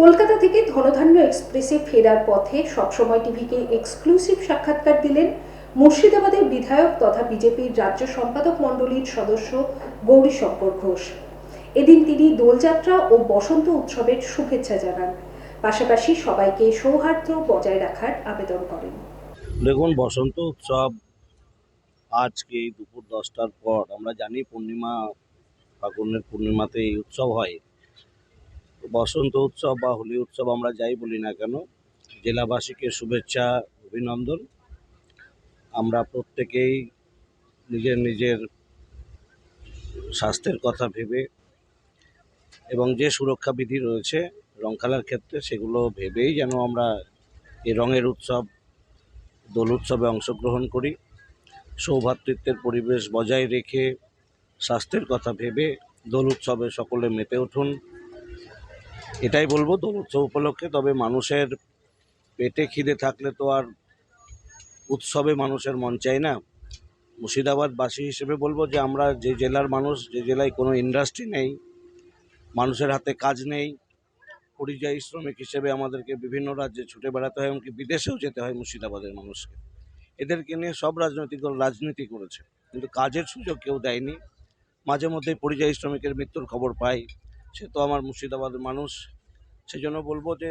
কলকাতা থেকে ধনধান্য এক্সপ্রেসে ফেরার পথে সবসময় টিভিকে এক্সক্লুসিভ সাক্ষাৎকার দিলেন মুর্শিদাবাদের বিধায়ক তথা বিজেপির রাজ্য সম্পাদক মণ্ডলীর সদস্য গৌরীশঙ্কর ঘোষ। এদিন তিনি দোলযাত্রা ও বসন্ত উৎসবের শুভেচ্ছা জানান। পাশাপাশি সবাইকে সৌহার্দ্য বজায় রাখার আবেদন করেন। দেখুন, বসন্ত উৎসব আজকে এই দুপুর দশটার পর, আমরা জানি পূর্ণিমা ফাগুনের পূর্ণিমাতে এই উৎসব হয়। বসন্ত উৎসব বা হোলি উৎসব আমরা যাই বলি না কেন, জেলাবাসীকে শুভেচ্ছা, অভিনন্দন। আমরা প্রত্যেকেই নিজের নিজের স্বাস্থ্যের কথা ভেবে এবং যে সুরক্ষা বিধি রয়েছে রং খেলার ক্ষেত্রে সেগুলো ভেবেই যেন আমরা এই রঙের উৎসব, দোল উৎসবে অংশগ্রহণ করি। সৌভ্রাতৃত্বের পরিবেশ বজায় রেখে স্বাস্থ্যের কথা ভেবে দোল উৎসবে সকলে মেতে উঠুন। এটাই বলব, দোল উৎসব উপলক্ষে। তবে মানুষের পেটে খিদে থাকলে তো আর উৎসবে মানুষের মন চায় না। মুর্শিদাবাদবাসী হিসেবে বলব যে, আমরা যে জেলার মানুষ, যে জেলায় কোনো ইন্ডাস্ট্রি নেই, মানুষের হাতে কাজ নেই, পরিযায়ী শ্রমিক হিসেবে আমাদেরকে বিভিন্ন রাজ্যে ছুটে বেড়াতে হয়, এমনকি বিদেশেও যেতে হয় মুর্শিদাবাদের মানুষকে। এদেরকে নিয়ে সব রাজনৈতিক দল রাজনীতি করেছে। কিন্তু কাজের সুযোগ কেউ দেয়নি। মাঝে মধ্যে পরিযায়ী শ্রমিকের মৃত্যুর খবর পাই। সে তো আমার মুর্শিদাবাদের মানুষ সেই জন্য বলব যে,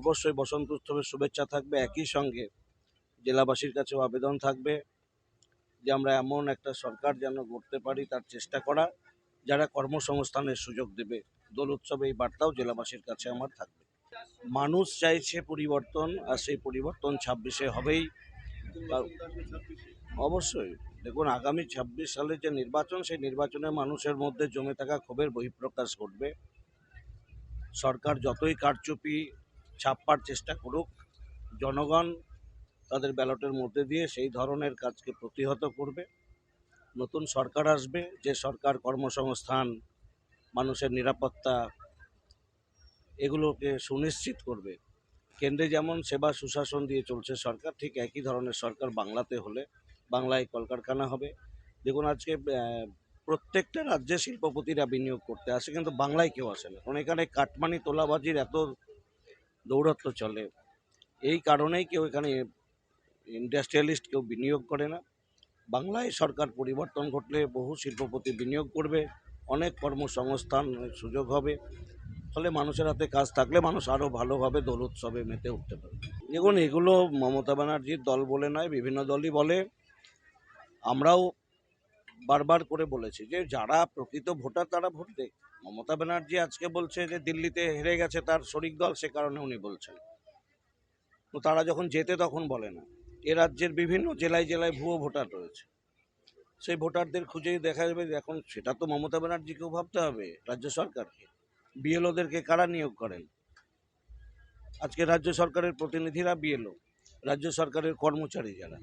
অবশ্যই বসন্ত উৎসবের শুভেচ্ছা থাকবে। একই সঙ্গে জেলাবাসীর কাছেও আবেদন থাকবে যে, আমরা এমন একটা সরকার যেন গড়তে পারি তার চেষ্টা করা, যারা কর্মসংস্থানের সুযোগ দেবে। দোল উৎসবে এই বার্তাও জেলাবাসীর কাছে আমার থাকবে। মানুষ চাইছে পরিবর্তন, আর সেই পরিবর্তন ছাব্বিশে হবেই। অবশ্যই। দেখুন, আগামী ছাব্বিশ সালের যে নির্বাচন, সেই নির্বাচনে মানুষের মধ্যে জমে থাকা ক্ষোভের বহিঃপ্রকাশ ঘটবে। সরকার যতই কারচুপি ছাপ্পার চেষ্টা করুক, জনগণ তাদের ব্যালটের মধ্যে দিয়ে সেই ধরনের কাজকে প্রতিহত করবে। নতুন সরকার আসবে, যে সরকার কর্মসংস্থান, মানুষের নিরাপত্তা, এগুলোকে সুনিশ্চিত করবে। কেন্দ্রে যেমন সেবা সুশাসন দিয়ে চলছে সরকার, ঠিক একই ধরনের সরকার বাংলাতে হলে বাংলায় কলকারখানা হবে। দেখুন, আজকে প্রত্যেকটা রাজ্যে শিল্পপতিরা বিনিয়োগ করতে আসে, কিন্তু বাংলায় কেউ আসে না। কারণ এখানে কাটমানি তোলাবাজির এত দৌরত্ব চলে। এই কারণেই কেউ এখানে ইন্ডাস্ট্রিয়ালিস্ট কেউ বিনিয়োগ করে না। বাংলায় সরকার পরিবর্তন ঘটলে বহু শিল্পপতি বিনিয়োগ করবে, অনেক কর্মসংস্থান সুযোগ হবে। ফলে মানুষের হাতে কাজ থাকলে মানুষ আরও ভালোভাবে দোল উৎসবে মেতে উঠতে পারে দেখুন, এগুলো মমতা ব্যানার্জির দল বলে নয়, বিভিন্ন দলই বলে। আমরাও বারবার করে বলেছি যে যারা প্রকৃত ভোটার তারা ভোট দেয়। মমতা ব্যানার্জি আজকে বলছে যে দিল্লিতে হেরে গেছে তার শরিক দল, সে কারণে উনি বলছেন। তো তারা যখন যেতে তখন বলে না। এ রাজ্যের বিভিন্ন জেলায় জেলায় ভুয়ো ভোটার রয়েছে। সেই ভোটারদের খুঁজেই দেখা যাবে এখন সেটা তো মমতা ব্যানার্জিকেও ভাবতে হবে, রাজ্য সরকারকে। বিএলওদেরকে কারা নিয়োগ করেন? আজকে রাজ্য সরকারের প্রতিনিধিরা বিএলও, রাজ্য সরকারের কর্মচারী যারা।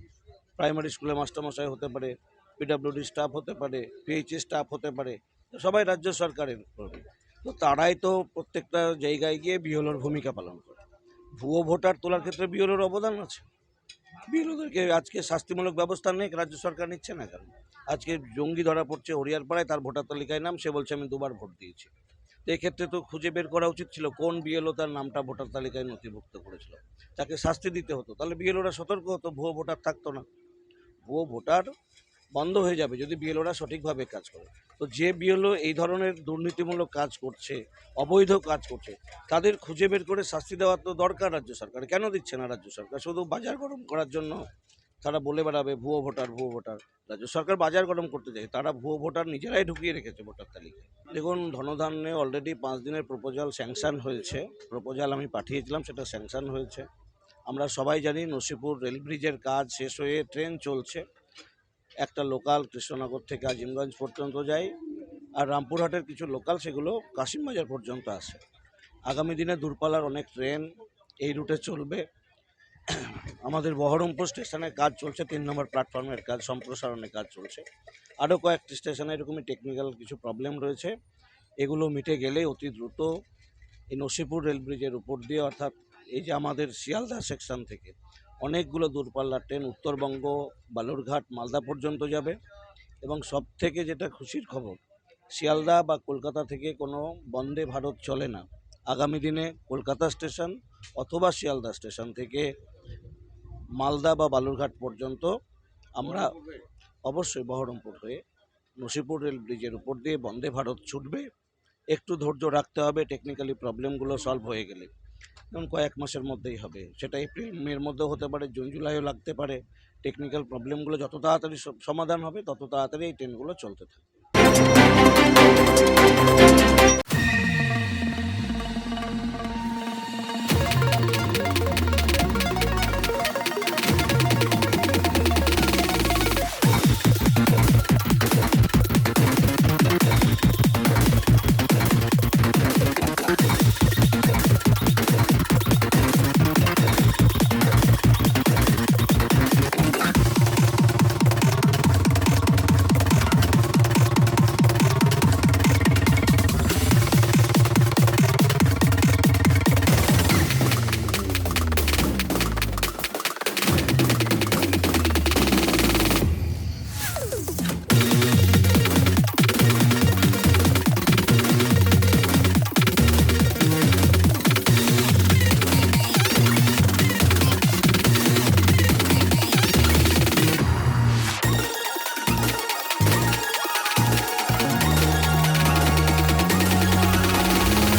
প্রাইমারি স্কুলে মাস্টারমশাই হতে পারে, পিডাব্লিউডি স্টাফ হতে পারে পিএইচএ স্টাফ হতে পারে, সবাই রাজ্য সরকারের। তো তারাই তো প্রত্যেকটা জায়গায় গিয়ে বিএলওর ভূমিকা পালন করে। ভুয়ো ভোটার তোলার ক্ষেত্রে বিএলওর অবদান আছে। বিএলওদেরকে আজকে শাস্তিমূলক ব্যবস্থা নেই, রাজ্য সরকার নিচ্ছে না কেন? আজকে জঙ্গি ধরা পড়ছে হরিয়ারপাড়ায়, তার ভোটার তালিকায় নাম, সে বলছে, আমি দুবার ভোট দিয়েছি। এক্ষেত্রে তো খুঁজে বের করা উচিত ছিল কোন বিএলও তার নামটা ভোটার তালিকায় নথিভুক্ত করেছিল। তাকে শাস্তি দিতে হতো। তাহলে বিএলওরা সতর্ক হতো, ভুয়ো ভোটার থাকতো না। ভুয়ো ভোটার বন্ধ হয়ে যাবে যদি বিএলওরা সঠিকভাবে কাজ করে। তো যে বিএলও এই ধরনের দুর্নীতিমূলক কাজ করছে, অবৈধ কাজ করছে, তাদের খুঁজে বের করে শাস্তি দেওয়ার তো দরকার রাজ্য সরকার। কেন দিচ্ছে না রাজ্য সরকার? শুধু বাজার গরম করার জন্য? তারা বলে বেড়াবে, ভুয়ো ভোটার ভুয়ো ভোটার। রাজ্য সরকার বাজার গরম করতে চায় তারা ভুয়ো ভোটার নিজেরাই ঢুকিয়ে রেখেছে ভোটার তালিকায়। দেখুন, ধনধান্যে অলরেডি পাঁচ দিনের প্রপোজাল স্যাংশন হয়েছে। প্রপোজাল আমি পাঠিয়েছিলাম, সেটা স্যাংশন হয়েছে। আমরা সবাই জানি নসিপুর রেল ব্রিজের কাজ শেষ হয়ে ট্রেন চলছে। একটা লোকাল কৃষ্ণনগর থেকে আজিমগঞ্জ পর্যন্ত যায় আর রামপুরহাটের কিছু লোকাল সেগুলো কাশিমবাজার পর্যন্ত আসে। আগামী দিনে দূরপাল্লার অনেক ট্রেন এই রুটে চলবে। আমাদের বহরমপুর স্টেশনের কাজ চলছে, তিন নম্বর প্ল্যাটফর্মের কাজ, সম্প্রসারণের কাজ চলছে। আরও কয়েকটি স্টেশনে এরকমই টেকনিক্যাল কিছু প্রবলেম রয়েছে। এগুলো মিটে গেলে অতি দ্রুত এই নসিপুর রেল ব্রিজের উপর দিয়ে, অর্থাৎ এই যে আমাদের শিয়ালদা সেকশন থেকে অনেকগুলো দূরপাল্লার ট্রেন উত্তরবঙ্গ, বালুরঘাট, মালদা পর্যন্ত যাবে। এবং সব থেকে যেটা খুশির খবর, শিয়ালদা বা কলকাতা থেকে কোনো বন্দে ভারত চলে না। আগামী দিনে কলকাতা স্টেশন অথবা শিয়ালদা স্টেশন থেকে মালদা বা বালুরঘাট পর্যন্ত আমরা অবশ্যই বহরমপুর হয়ে নসিপুর রেল ব্রিজের উপর দিয়ে বন্দে ভারত ছুটবে। একটু ধৈর্য রাখতে হবে টেকনিক্যালি প্রবলেমগুলো সলভ হয়ে গেলে। যেমন কয়েক মাসের মধ্যেই হবে। সেটা এপ্রিল, মের মধ্যেও হতে পারে, জুন, জুলাইও লাগতে পারে। টেকনিক্যাল প্রবলেমগুলো যত তাড়াতাড়ি সমাধান হবে, তত তাড়াতাড়ি এই ট্রেনগুলো চলতে থাকবে।